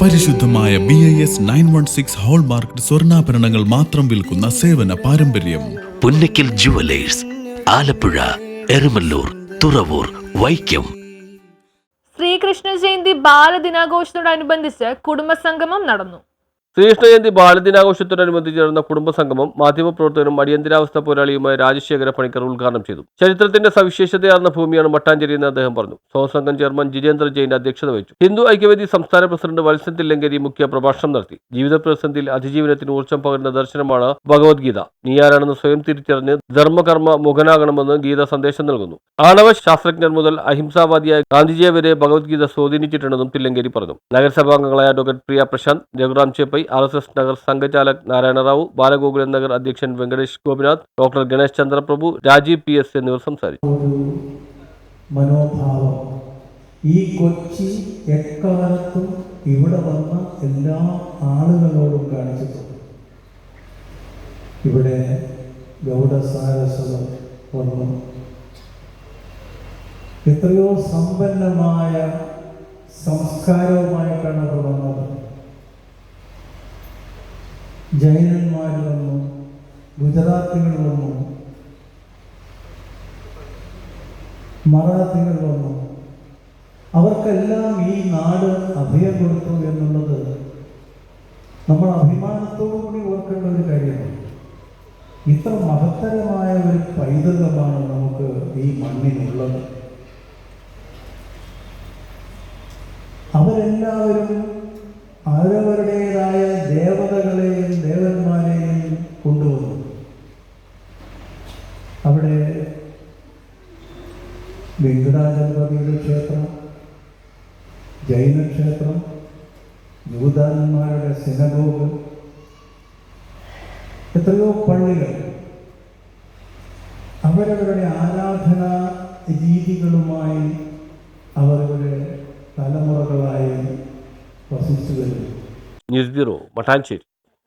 പരിശുദ്ധമായ B I S nine one six hallmark സ്വർണാഭരണങ്ങൾ മാത്രം വിൽക്കുന്ന സേവന പാരമ്പര്യം. പുന്നക്കിൽ ജുവലേഴ്സ് ആലപ്പുഴ എരുമല്ലൂർ തുറവൂർ വൈക്കം. ശ്രീകൃഷ്ണ ജയന്തി ബാലദിനാഘോഷത്തോടനുബന്ധിച്ച് കുടുംബസംഗമം നടന്നു. ശ്രീകൃഷ്ണ ജയന്തി ബാലദിനാഘോഷത്തോടനുബന്ധിച്ച് നടന്ന കുടുംബസംഗമം മാധ്യമപ്രവർത്തകനും അടിയന്തരാവസ്ഥ പോരാളിയുമായ രാജശേഖര പണിക്കർ ഉദ്ഘാടനം ചെയ്തു. ചരിത്രത്തിന്റെ സവിശേഷതയാർന്ന ഭൂമിയാണ് മട്ടാഞ്ചേരി എന്ന് അദ്ദേഹം പറഞ്ഞു. സ്വസംഘം ചെയർമാൻ ജിതേന്ദ്ര ജെയിൻ അധ്യക്ഷത വഹിച്ചു. ഹിന്ദു ഐക്യവേദി സംസ്ഥാന പ്രസിഡന്റ് വത്സൻ തില്ലങ്കേരി മുഖ്യ പ്രഭാഷണം നടത്തി. ജീവിത പ്രതിസന്ധിയിൽ അതിജീവനത്തിന് ഊർജം പകരുന്ന ദർശനമാണ് ഭഗവത്ഗീത. നീയാരാണെന്ന് സ്വയം തിരിച്ചറിഞ്ഞ് ധർമ്മകർമ്മ മുഖനാകണമെന്ന് ഗീത സന്ദേശം നൽകുന്നു. ആണവ ശാസ്ത്രജ്ഞർ മുതൽ അഹിംസാവാദിയായ ഗാന്ധിജിയെ വരെ ഭഗവത്ഗീത സ്വാധീനിച്ചിട്ടുണ്ടെന്നും തില്ലങ്കേരി പറഞ്ഞു. നഗരസഭാ അംഗങ്ങളായ doctor Priya Prashanth Raghuram Cheppai R S S Nagar സംഘചാലക് നാരായണ റാവു ബാലഗോകുലൻ നഗർ അധ്യക്ഷൻ Venkatesh Gopinath doctor Ganesh Chandraprabhu Rajeev P S എന്നിവർ സംസാരിച്ചു. മനോഭാവം. ഈ കൊച്ചി എക്കാലത്തും ഇവിടെ വന്ന എല്ലാ ആളുകളോടും കാണിച്ചിട്ടുണ്ട് ഇവിടെ ഗൗഡസാരസ്വതം വന്നു. എത്രയോ സമ്പന്നമായ സംസ്കാരവുമായിട്ടാണ് അവർ വന്നത്. ജൈനന്മാർ വന്നു ഗുജറാത്തികൾ വന്നു മറാത്തികൾ വന്നു അവർക്കെല്ലാം ഈ നാട് അഭയം കൊടുത്തു എന്നുള്ളത് നമ്മൾ അഭിമാനത്തോടു ഇത്ര മഹത്തരമായ ഒരു പൈതൃകമാണ് നമുക്ക് ഈ മണ്ണിനുള്ളത്. അവരെല്ലാവരും അവരവരുടേതായ ദേവതകളെയും ദേവന്മാരെയും കൊണ്ടുവന്നു. അവിടെ വെങ്കടാചലപതിയുടെ ക്ഷേത്രം ജൈനക്ഷേത്രം യൂതാന്മാരുടെ സിനഗോഗ് എത്രയോ പള്ളികൾ. അവരവരുടെ ആരാധനാ രീതികളുമായി അവരവരുടെ തലമുറകളായി വസിച്ചു വരുന്നു. ന്യൂസ്